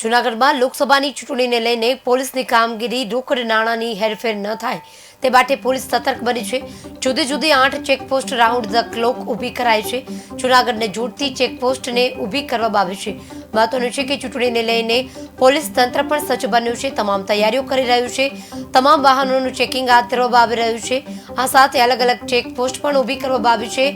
જૂનાગઢમાં લોકસભાની ચૂંટણીને લઈને પોલીસની કામગીરી રોકડ નાણાંની હેરફેર ન થાય, તે માટે પોલીસ સતર્ક બની છે. જુદી જુદી આઠ ચેકપોસ્ટ રાઉન્ડ ધ ક્લોક ઊભી કરાઈ છે. જૂનાગઢને જોડતી ચેકપોસ્ટને ઊભી કરવામાં આવી છે. મહત્વનું છે કે ચૂંટણીને લઈને પોલીસ તંત્ર પણ સજ્જ બન્યું છે. તમામ તૈયારીઓ કરી રહ્યું છે. તમામ વાહનોનું ચેકિંગ હાથ ધરવામાં આવી રહ્યું છે. આ સાથે અલગ અલગ ચેકપોસ્ટ પણ ઊભી કરવામાં આવી છે.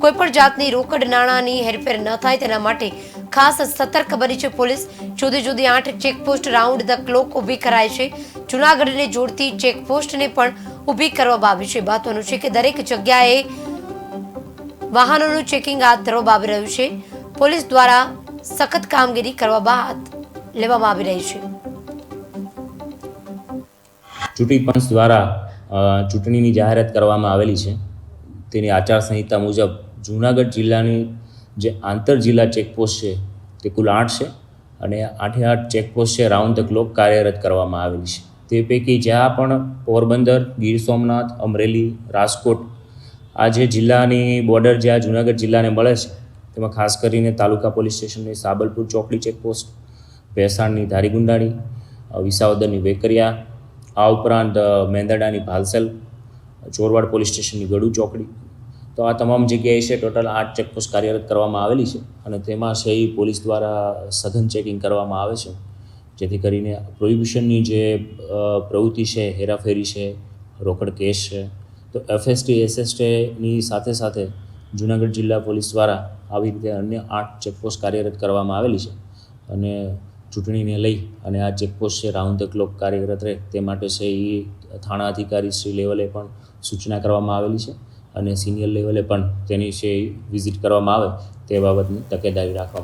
કોઈપણ જાતની રોકડ, નાણાંની હેરફેર ન થાય તેના માટે ખાસ સતર્ક બની છે પોલીસ. જુદી જુદી આઠ ચેકપોસ્ટ રાઉન્ડ ધ ક્લોક ઊભી કરાય છે. જૂનાગઢને જોડતી ચેકપોસ્ટને પણ ઊભી કરવામાં આવી છે. મહત્વનું છે કે દરેક જગ્યાએ વાહનોનું ચેકિંગ હાથ ધરવામાં આવી રહ્યું છે. પોલીસ દ્વારા સખત કામગીરી કરવામાં હાથ લેવામાં આવી રહી છે. ચૂંટણી પંચ દ્વારા ચૂંટણીની જાહેરાત કરવામાં આવેલી છે. તેની આચારસંહિતા મુજબ જૂનાગઢ જિલ્લાની જે આંતર જિલ્લા ચેકપોસ્ટ છે તે કુલ આઠ છે અને આઠે આઠ ચેકપોસ્ટ છે રાઉન્ડ ધ ક્લોક કાર્યરત કરવામાં આવેલી છે. તે પૈકી જ્યાં પણ પોરબંદર, ગીર સોમનાથ, અમરેલી, રાજકોટ આ જે જિલ્લાની બોર્ડર જ્યાં જૂનાગઢ જિલ્લાને મળે છે, તેમાં ખાસ કરીને તાલુકા પોલીસ સ્ટેશનની સાબલપુર ચોકડી ચેકપોસ્ટ, ભેસાણની ધારીગુંડાણી વિસાવદરની વેકરિયા, આ ઉપરાંત મેંદરડાની ભાલસેલ, ચોરવાડ પોલીસ સ્ટેશનની ગડુ ચોકડી તો આ તમામ જગ્યાએ છે, ટોટલ આઠ ચેકપોસ્ટ કાર્યરત કરવામાં આવેલી છે અને તેમાં છે પોલીસ દ્વારા સઘન ચેકિંગ કરવામાં આવે છે, જેથી કરીને પ્રોહિબિશનની જે પ્રવૃત્તિ છે, હેરાફેરી છે, રોકડ કેસ છે, તો એફએસટી, એસએસટીની સાથે સાથે જૂનાગઢ જિલ્લા પોલીસ દ્વારા આવી રીતે અન્ય આઠ ચેકપોસ્ટ કાર્યરત કરવામાં આવેલી છે અને ચૂંટણીને લઈ અને આ ચેકપોસ્ટ છે, રાઉન્ડ ધ ક્લોક કાર્યરત રહે તે માટે છે એ થાણા અધિકારી શ્રી લેવલે પણ સૂચના કરવામાં આવેલી છે. અને સિનિયર લેવલે પણ તેની છે વિઝિટ કરવામાં આવે તે બાબતની તકેદારી રાખવામાં